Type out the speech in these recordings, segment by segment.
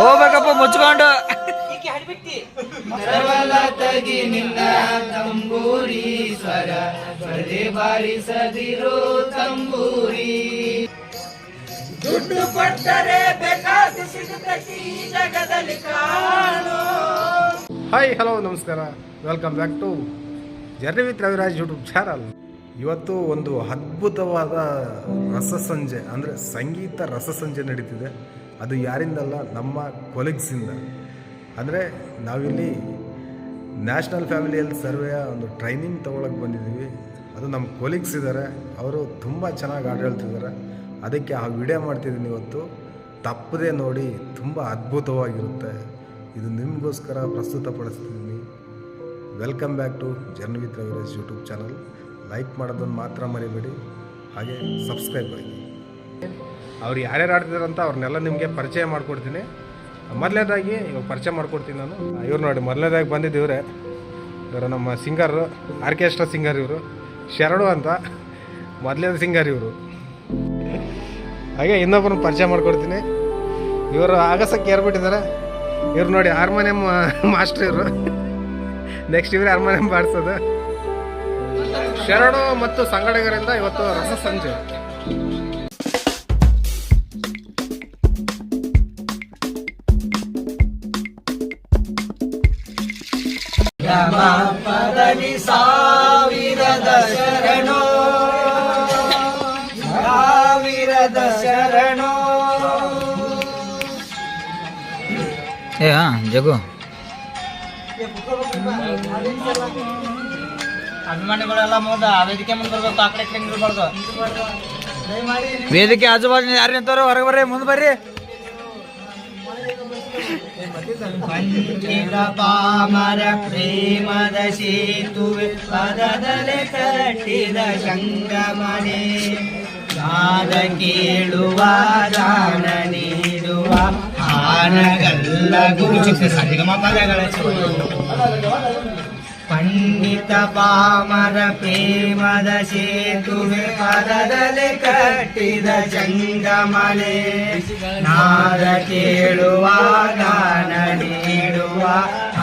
ಹೋಗ್ಬೇಕಪ್ಪ ಮುಚ್ಕೊಂಡು. ತಗಿ ನಿನ್ನ ತಂಬೂರಿ ಸ್ವರ ಪರದೆ ಬಾರಿಸದಿರೋ ತಂಬೂರಿ. ದುಡ್ಡು ಕೊಟ್ಟರೆ ಬೇಕಾದ ಸಿಗುತ್ತತಿ ಈ ಜಗದಲ್ಲಿ ಕಾಣೋ. ಹಾಯ್ ಹಲೋ ನಮಸ್ಕಾರ. Welcome back to journey with Raviraj YouTube channel ಇವತ್ತು ಒಂದು ಅದ್ಭುತವಾದ ರಸಸಂಜೆ ಅಂದರೆ ಸಂಗೀತ ರಸಸಂಜೆ ನಡೀತಿದೆ. ಅದು ಯಾರಿಂದಲ್ಲ, ನಮ್ಮ ಕೊಲೀಗ್ಸಿಂದ ಅಂದರೆ ನಾವಿಲ್ಲಿ ನ್ಯಾಷನಲ್ ಫ್ಯಾಮಿಲಿ ಹೆಲ್ತ್ ಸರ್ವೆಯ ಒಂದು ಟ್ರೈನಿಂಗ್ ತೊಗೊಳಕ್ಕೆ ಬಂದಿದ್ದೀವಿ. ಅದು ನಮ್ಮ ಕೊಲೀಗ್ಸ್ ಇದ್ದಾರೆ ಅವರು ತುಂಬ ಚೆನ್ನಾಗಿ ಆಡಳ್ತಿದ್ದಾರೆ ಅದಕ್ಕೆ ಆ ವಿಡಿಯೋ ಮಾಡ್ತಿದ್ದೀನಿ ಇವತ್ತು. ತಪ್ಪದೇ ನೋಡಿ ತುಂಬ ಅದ್ಭುತವಾಗಿರುತ್ತೆ. ಇದು ನಿಮಗೋಸ್ಕರ ಪ್ರಸ್ತುತಪಡಿಸ್ತಿದ್ದೀನಿ. Welcome back to journey with YouTube channel like ಮಾಡೋದನ್ನು ಮಾತ್ರ ಮರಿಬೇಡಿ. ಹಾಗೆ ಸಬ್ಸ್ಕ್ರೈಬ್ ಆಗಿ ಅವ್ರು ಯಾರ್ಯಾರು ಆಡ್ತಿದ್ದಾರೆ ಅಂತ ಅವ್ರನ್ನೆಲ್ಲ ನಿಮಗೆ ಪರಿಚಯ ಮಾಡಿಕೊಡ್ತೀನಿ. ಮೊದಲನೇದಾಗಿ ಇವಾಗ ಪರಿಚಯ ಮಾಡ್ಕೊಡ್ತೀನಿ ನಾನು. ಇವ್ರು ನೋಡಿ, ಮೊದಲನೇದಾಗಿ ಬಂದಿದ್ದು ಇವರೇ. ಇವರು ನಮ್ಮ ಸಿಂಗರು, ಆರ್ಕೆಸ್ಟ್ರಾ ಸಿಂಗರ್ ಇವರು. ಶರಣು ಅಂತ ಮೊದಲನೇ ಸಿಂಗರ್ ಇವರು. ಹಾಗೆ ಇನ್ನೊಬ್ಬರನ್ನ ಪರಿಚಯ ಮಾಡ್ಕೊಡ್ತೀನಿ. ಇವರು ಆಗಸಕ್ಕೆ ಏರ್ಬಿಟ್ಟಿದ್ದಾರೆ. ಇವ್ರು ನೋಡಿ, ಹಾರ್ಮೋನಿಯಂ ಮಾಸ್ಟರ್ ಇವರು. ನೆಕ್ಸ್ಟ್ ಇವರೇ ಹಾರ್ಮೋನಿಯಂ ಬಾಡಿಸೋದು. ಶರಣು ಮತ್ತು ಸಂಗಡಿಗರಿಂದ ಇವತ್ತು ರಸ ಸಂಜೆ ರಮ ಪದವಿ ಸಾವಿರದ ಶರಣೋ ಸಾವಿರದ ಶರಣೋ ಏ ಹಾ ಜಗು ಅಭಿಮಾನಿಗಳೆಲ್ಲ ಮುಂದ ವೇದಿಕೆ ಮುಂದೆ ಬರ್ಬೇಕು ಆ ಕಡೆ ನಿಲ್ಬಾರ್ದು ವೇದಿಕೆ ಆಜು ಬಾಜು ಯಾರು ನಿಂತಾರೋ ಹೊರಗೆ ಬರ್ರಿ ಮುಂದೆ ಬರ್ರಿ ಪಂಚಿತ ಪಾಮರ ಪ್ರೇಮದ ಸೇತುವೆ ಪದದಲೆ ಕಟ್ಟಿದ ಶಂಗಮನೆ ಕಾದ ಕೇಳುವ ದಾನ ನೀಡುವ ಆನಗಲ್ಲ ಗುರು ಪದಗಳ ಪಂಡಿತ ಪಾಮರ ಪ್ರೇಮದ ಸೇತುವೆ ಪದದಲ್ಲಿ ಕಟ್ಟಿದ ಚಂಗಮಲೆ ನಾದ ಕೇಳುವ, ಗಾನ ನೀಡುವ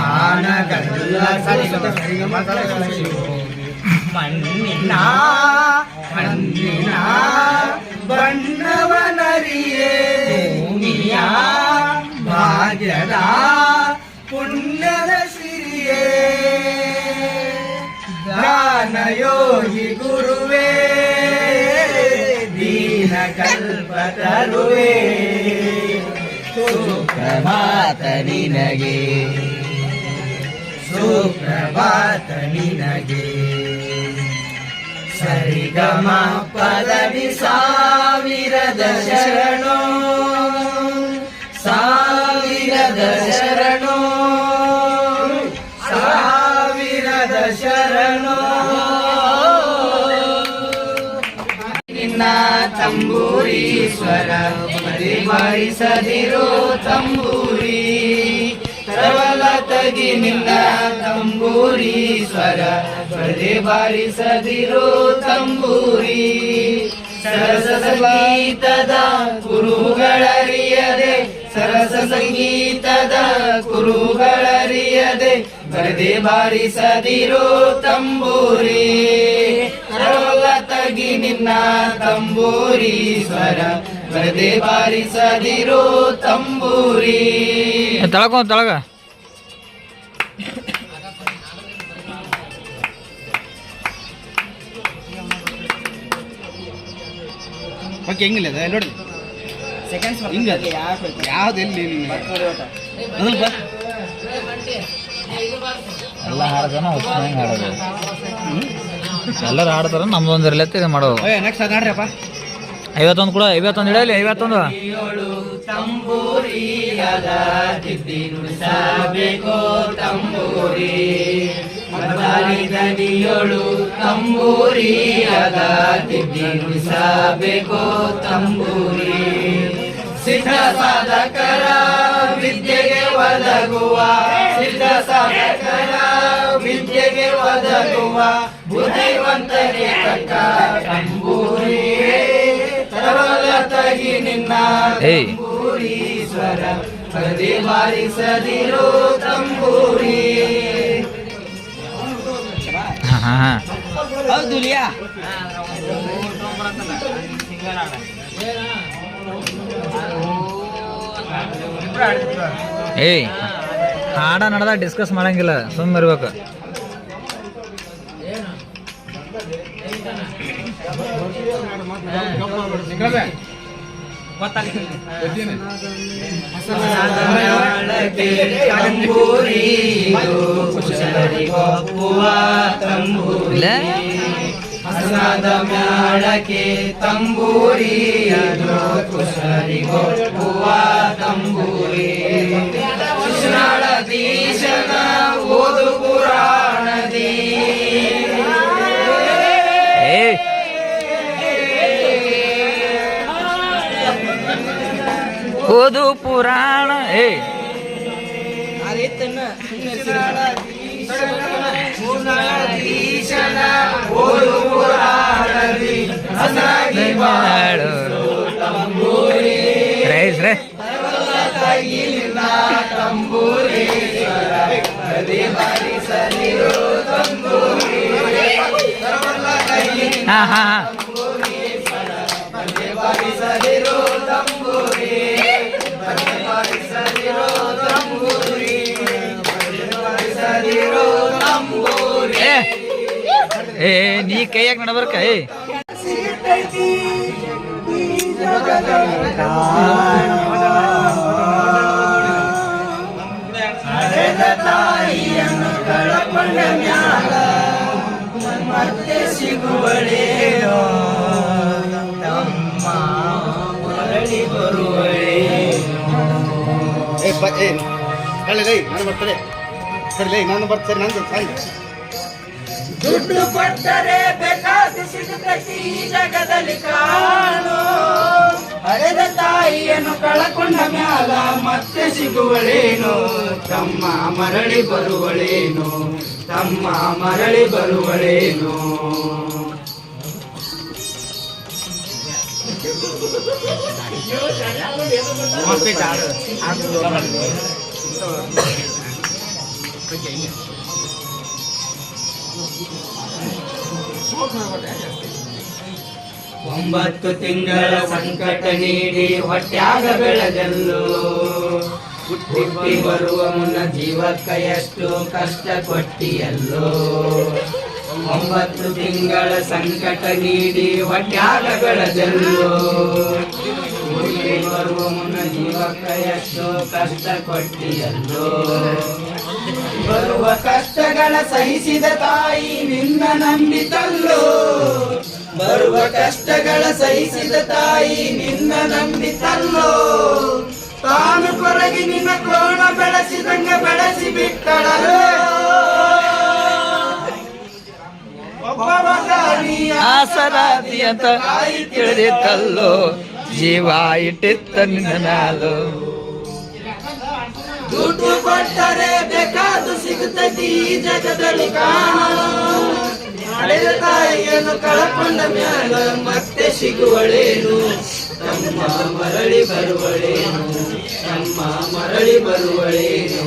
ಆನಗಲ್ಲ ಮಣ್ಣಿನ ಮಣ್ಣಿನ ಬಣ್ಣವನರಿಯೇ ಭೂಮಿಯ ಭಾಗ್ಯದ ಪುಣ್ಯದ ಸಿರಿಯೇ. ಜ್ಞಾನಯೋಗಿ ಗುರುವೇ, ದೀನ ಕಲ್ಪ ತರುವೆ ಸುಪ್ರಭಾತ ನಿನಗೆ ಸುಪ್ರಭಾತ ನಿನಗೆ. ಸರಿಗಮ ಪದವಿ ಸಾವಿರದ ಶರಣೋ ಸಾವಿರದ ಶರಣೋ ಸಾವಿರದ ಶರಣೋ. ನಿನ್ನ ಪರಿಮಳಿಸದಿರೋ ತಂಬೂರಿ. ಸರ್ವಲ ತಗಿ ನಿನ್ನ ತಂಬೂರೀಶ್ವರ ಪರಿಮಳಿಸದಿರೋ ತಂಬೂರಿ. ಸರಸ ಸಂಗೀತದ ಕುರುಗಳರಿಯದೆ ಸರಸ ಸಂಗೀತದ ಕುರುಗಳರಿಯದೆ ಬರದೆ ಬಾರಿಸದಿರೋ ತಂಬೂರಿ. ತಗಿ ನಿನ್ನ ತಂಬೂರಿ ಸ್ವರ ಬರದೆ ಬಾರಿಸದಿರೋ ತಂಬೂರಿ. ತಳಕ ತಳಗ. ಓಕೆ ಹೆಂಗಿಲ್ಲ ನೋಡಿ ಸೆಕೆಂಡ್ಸ್ ಹಿಂಗ ಯಾವ್ದು ಎಲ್ಲಿ ಎಲ್ಲ ಹಾಡ್ತಾನ ಹೊಸ್ಮಂಗ್ ಹಾಡೋದು. ಎಲ್ಲರೂ ಹಾಡ್ತಾರ ನಮ್ದೊಂದು ಇರ್ಲತ್ತ ಇದು ಮಾಡೋದು. ನೆಕ್ಸ್ಟ್ ಅದು ನೋಡ್ರಿಯಪ್ಪ ಐವತ್ತೊಂದು ಕೂಡ ಐವತ್ತೊಂದು ಇಡಲಿ ಐವತ್ತೊಂದು. ಏಳು ತಂಬೂರಿಯದ ತಿದ್ದಿ ನುಡಿಸಬೇಕು ತಂಬೂರಿ. ಸಿದ್ಧ ಸಾಧಕರ ಒದಗುವ ಸಿದ್ಧ ಸಾಧಕರ ವಿದ್ಯೆಗೆ ಒದಗುವ ಬುದ್ಧಿವಂತನೆ ತಕ್ಕ ತಂಬೂರಿ ತರವಲ ತಗಿ ನಿನ್ನ ಕಂಬೂರೀಶ್ವರ ಪ್ರತಿ ಬಾರಿಸದಿರೋ ತಂಬೂರಿ ಹಾ ಹಾ ಹಾ ಹೌದು ಲಿಯಾ ಏಯ್ ಹಾಡ ನಡೆದ ಡಿಸ್ಕಸ್ ಮಾಡಂಗಿಲ್ಲ ಸುಮ್ಮನೆ ಇರ್ಬೇಕು. ಹಸನಾದ ಮ್ಯಾಳಕ್ಕೆ ತಂಬೂರಿ ಅದು ಓದು ಪುರಾಣ ಏ. ಹಾ ಹಾ ಹಾ. ಏ ನೀ ಕೈಯಾಗ ನಡಬರ್ಕ, ಏ. ಮತ್ತೆ ಸಿಗುವಳೇನೋ ತಮ್ಮ ಮರಳಿ ಬರುವಳೇನೋ ಏ ಏ ಬರ್ತಾರೆ ಸರಿ ನಾನು ಬರ್ತೇನೆ, ನಂದು ಸಾಂಗ್ ದುಡ್ಡು ಕೊಟ್ಟರೆ ಬೇಕಾದ ಪ್ರತಿ ಈ ಜಗದಲ್ಲಿ ಕಾಣು. ಹಳೆದ ತಾಯಿಯನ್ನು ಕಳಕೊಂಡ ಮ್ಯಾಲ ಮತ್ತೆ ಸಿಗುವಳೇನು? ತಮ್ಮ ಮರಳಿ ಬರುವಳೇನು? ತಮ್ಮ ಮರಳಿ ಬರುವಳೇನು? ಒಂಬತ್ತು ತಿಂಗಳ ಸಂಕಟ ನೀಡಿ ಹೊಟ್ಯಾಗ ಬೆಳೆದಲ್ಲು. ಹುಟ್ಟಿ ಬರುವ ಮುನ್ನ ಜೀವಕ್ಕ ಎಷ್ಟು ಕಷ್ಟ ಕೊಟ್ಟಿಯಲ್ಲೋ. ಒಂಬತ್ತು ತಿಂಗಳ ಸಂಕಟ ನೀಡಿ ಹೊಟ್ಯಾಗ ಬೆಳೆದಲ್ಲು. ಹುಟ್ಟಿ ಬರುವ ಮುನ್ನ ಜೀವಕ್ಕ ಎಷ್ಟು ಕಷ್ಟ ಕೊಟ್ಟಿಯಲ್ಲೋ. ಬರುವ ಕಷ್ಟಗಳ ಸಹಿಸಿದ ತಾಯಿ ನಿನ್ನ ನಂಬಿತಲ್ಲೋ? ಬರುವ ಕಷ್ಟಗಳ ಸಹಿಸಿದ ತಾಯಿ ನಿನ್ನ ನಂಬಿತಲ್ಲೋ? ತಾನು ಕೊರಗಿ ನಿನ್ನ ಕೋಣ ಬೆಳೆಸಿದಂಗ ಬೆಳೆಸಿ ಬಿಟ್ಟಳಲ್ಲೋ ಆಸರಾದಿಯಂತ ಅಂತ ತಿಳಿದಿತ್ತಲ್ಲೋ ಜೀವ ಇಟ್ಟಿತ್ತ ನಿನ್ನ ಮ್ಯಾಲು? ದುಡ್ಡು ಕೊಟ್ಟರೆ ಬೇಕಾದು ಸಿಗುತ್ತದೆ ಈ ಜಗದಲ್ಲಿ ಕಾಣಲು ಹಳೆದ ತಾಯಿಯನ್ನು ಕಳಕೊಂಡ ಮ್ಯಾಲ ಮತ್ತೆ ಸಿಗುವಳೇನು? ತಮ್ಮ ಮರಳಿ ಬರುವಳೇನು? ತಮ್ಮ ಮರಳಿ ಬರುವಳೇನು?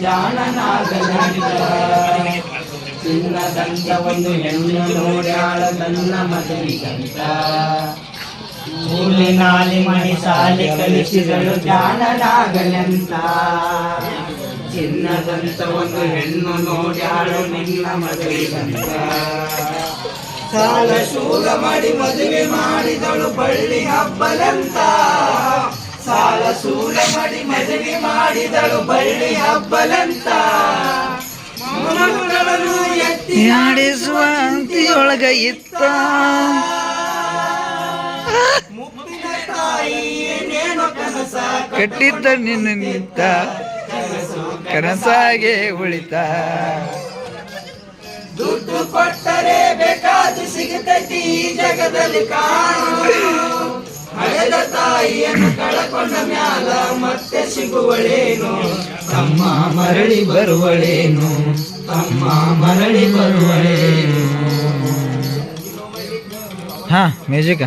ಜಾಣನಾಗಲಿಲ್ಲ ಚಿನ್ನದಂತ ಒಂದು ಹೆಣ್ಣು ನೋಡ್ಯಾಳ ನನ್ನ ಮದುವಿಗಂತ ಮೂಲಿ ನಾಲಿ ಮಣಿ ಸಾಲಿ ಕಲಿಸಿದಳು ಜಾಣನಾಗಲೆಂತ ಚಿನ್ನದಂತ ಒಂದು ಹೆಣ್ಣು ನೋಡ್ಯಾಳು ನಿನ್ನ ಮದುವೆಗಂತ ಸಾಲ ಶೂಲ ಮಾಡಿ ಮದುವೆ ಮಾಡಿದಳು ಬಳ್ಳಿ ಹಬ್ಬಲಂತ. ಸಾಲ ಸೂಲ ಮಾಡಿ ಮದುವೆ ಮಾಡಿದಳು ಬಳ್ಳಿ ಹಬ್ಬಲಂತ. ಎತ್ತಿ ಆಡಿಸುವ ಅಂತಿಯೊಳಗ ಇತ್ತ. ಕಟ್ಟಿದ್ದ ನಿನ್ನ ನಿಂತ ಕನಸಾಗೆ ಉಳಿತ. ದುಡ್ಡು ಕೊಟ್ಟರೆ ಬೇಕಾದ ಸಿಗುತ್ತೈತಿ ಈ ಜಗದಲ್ಲಿ ಕಾಣು. ಹಳೆದ ತಾಯಿಯನ್ನು ಕಳಕೊಂಡ ಮ್ಯಾಲ ಮತ್ತೆ ಸಿಗುವಳೇನು? ತಮ್ಮ ಮರಳಿ ಬರುವಳೇನು? ತಮ್ಮ ಮರಳಿ ಬರುವಳೇನು? ಹಾ ಮ್ಯೂಸಿಕ್.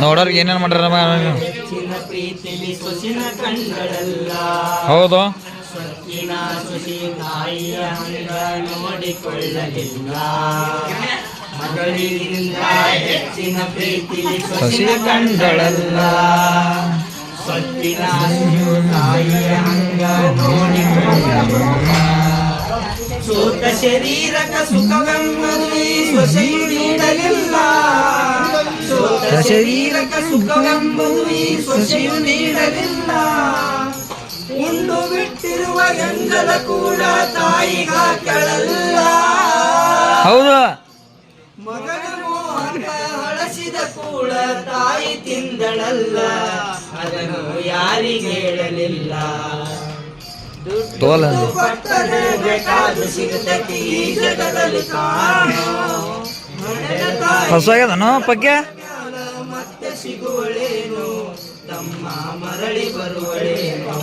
ಕಂಡಳಲ್ಲ ಏನೇನು ಸೊಸೆಯು ಹೌದು. ಹಂಗ ನೋಡಿಕೊಳ್ಳಲಿಲ್ಲ ಸೂತ ಶರೀರಕ ಸುಖವೆಂಬುದು ಸೊಸೆಯು ನೀಡಲಿಲ್ಲ. ಶರೀರಕ ಸುಖವೆಂಬುವಿ ಸೊಸೆಯು ನೀಡಲಿಲ್ಲ. ಉಂಡು ಬಿಟ್ಟಿರುವ ಗಂಗಲ ಕೂಡ ತಾಯಿಗ ಕೆಳಲ್ಲ ಹೌದು. ಮಗನ ಹಳಸಿದ ಕೂಡ ತಾಯಿ ತಿಂದಳಲ್ಲ. ಅದನ್ನು ಯಾರಿಗೆ ಹೇಳಲಿಲ್ಲ. ತೋಲ ಬೇಕಾದ ಜಗದಲ್ಲಿ ಕಾಣೋ ಹೊಸ ಪಕ್ಯ? ಮತ್ತೆ ಸಿಗುವಳೇನು? ತಮ್ಮ ಮರಳಿ ಬರುವಳೇನು?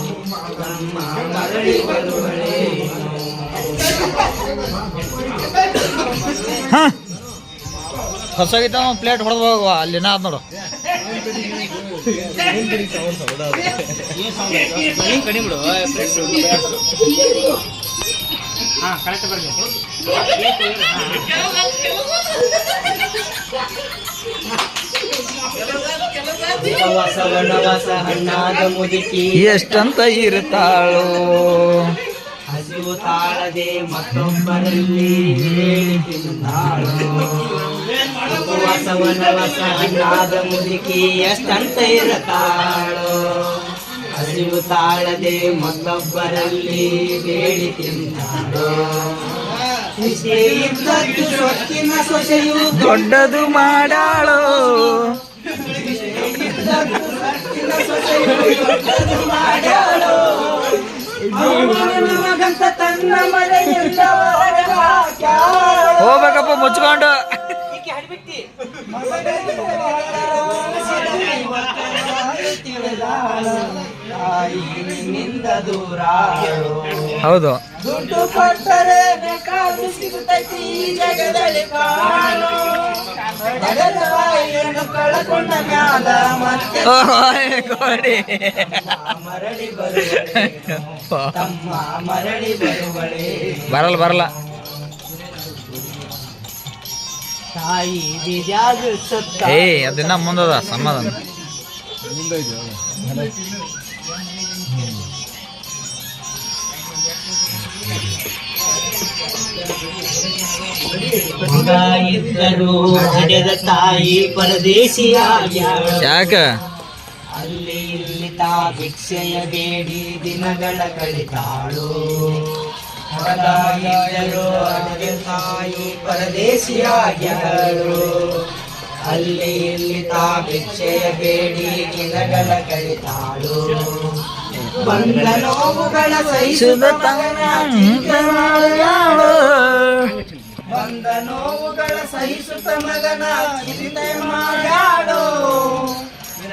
ತಮ್ಮ ಮರಳಿ ಬರುವಳೇನು? ಹೊಸ ಗೀತ ಪ್ಲೇಟ್ ಹೊಡೆದು ಹೋಗುವ. ಅಲ್ಲಿನ ಅದ್ ನೋಡು. ಹಾಂ ಕರೆಕ್ಟ್ ಮುದುಕಿ ಎಷ್ಟಂತ ಇರ್ತಾಳು. ಹಸಿವು ತಾಳದೆ ಮತ್ತೊಬ್ಬರಲ್ಲಿ ಹೇಳಿ ತಿಂದಾಳು ಉಪವಾಸ ವನವಾಸ ಹಣ್ಣಾದ ಮುದುಕಿ ಎಷ್ಟಂತ ಇರತಾಳು. ಹಸಿವು ತಾಳದೆ ಮತ್ತೊಬ್ಬರಲ್ಲಿ ಬೇಡಿ ತಿಂತಾಳೋ. ಸೊಕ್ಕಿನ ಸೊಸೆಯು ದೊಡ್ಡದು ಮಾಡಾಳು. ಹೋಗ್ಬೇಕಪ್ಪ ಮುಚ್ಕೊಂಡು ಹೌದು. ದುಡ್ಡು ಕೊಟ್ಟರೆ ಸಿಗುತ್ತೈತಿ ಈ ಜಗದಲ್ಲಿ ಬಾಳು ಕಳಕೊಂಡ ಮ್ಯಾಲ ಮತ್ತೆ ಗೋಡಿ. ಮರಳಿ ಬರುವಳೆ. ತಮ್ಮ ಮರಳಿ ಬರುವಳೆ. ಬರಲ್ಲ ಬರಲ್ಲ. ಏ ಅದನ್ನ ಮುಂದದ ಸಮಾಧಾನ. ಇದ್ದರು ಹಡೆದ ತಾಯಿ ಪರದೇಶಿಯಾಗ ಯಾಕ? ಅಲ್ಲಿ ಇಲ್ಲಿ ತಾ ಭಿಕ್ಷೆಯ ಬೇಡಿ ದಿನಗಳ ಕಳಿತಾಳು. ಇದ್ದರು ಹಡೆದ ತಾಯಿ ಪರದೇಶಿಯಾಗಿದ್ದರು. ಅಲ್ಲಿ ಇಲ್ಲಿ ತಾ ಭಿಕ್ಷೆಯ ಬೇಡಿ ದಿನಗಳ ಕಳಿತಾಳು ಬಂದ ನೋವುಗಳ ಸಹಿಸುವ ಮಾಡಲಾಳು. ಬಂದ ನೋವುಗಳ ಸಹಿಸುತ್ತ ಮಗನ ಚಿಂತೆ ಮಾಡಾಳು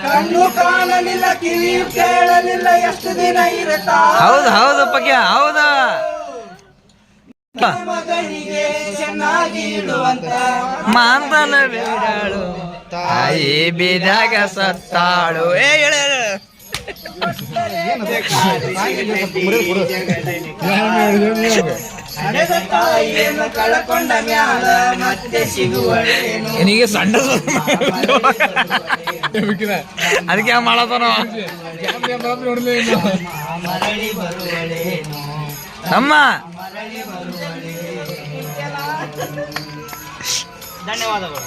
ಕಣ್ಣು ಕಾಣಲಿಲ್ಲ ಕಿವಿಯು ಕೇಳಲಿಲ್ಲ, ಎಷ್ಟು ದಿನ ಇರುತ್ತಾ? ಹೌದು ಹೌದು, ಪಕ್ಯ, ಹೌದು. ಮಗನಿಗೆ ಚೆನ್ನಾಗಿ ಇಡುವಂತ ಮಾಂತನ ಬೇಡಾಳು ತಾಯಿ ಬಿದಾಗ ಸತ್ತಾಳು. ಏ ಹೇಳು, ಕಳಕೊಂಡ ಮ್ಯಾಲ ಮತ್ತೆ ಸಿಗುವಳೇನು ನಿನಗೆ ಸಣ್ಣ ಅದಕ್ಕೆ ಮಾಡತಾನ ಮರಳಿ ಬರುವಳೇನು ತಮ್ಮ ಧನ್ಯವಾದಗಳು.